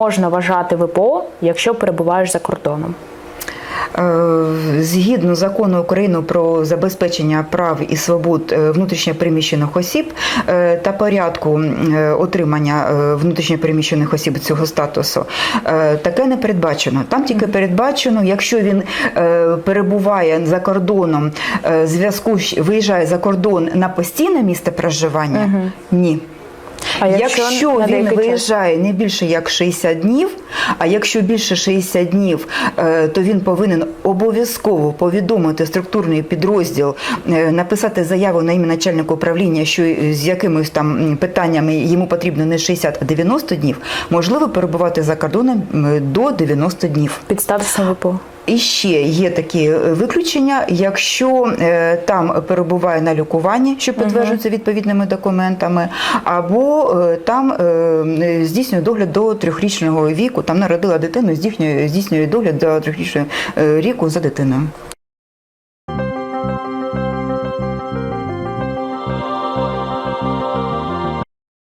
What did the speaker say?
можна вважати ВПО, якщо перебуваєш за кордоном? Е, Згідно закону України про забезпечення прав і свобод е, внутрішньопереміщених осіб е, та порядку отримання внутрішньопереміщених осіб цього статусу, таке не передбачено. Там тільки передбачено, якщо він перебуває за кордоном, зв'язку виїжджає за кордон на постійне місце проживання, ні. А Якщо, якщо він виїжджає не більше як 60 днів, а якщо більше 60 днів, е, то він повинен обов'язково повідомити структурний підрозділ, е, написати заяву на ім'я начальника управління, що з якимись там питаннями йому потрібно не 60, а 90 днів, можливо перебувати за кордоном до 90 днів. Під статусом ВПО. І ще є такі е, виключення, якщо е, там перебуває на лікуванні, що підтверджується відповідними документами, або е, там е, здійснює догляд до трьохрічного віку, там народила дитину, здійснює здійснює догляд до трьохрічного е, віку за дитиною.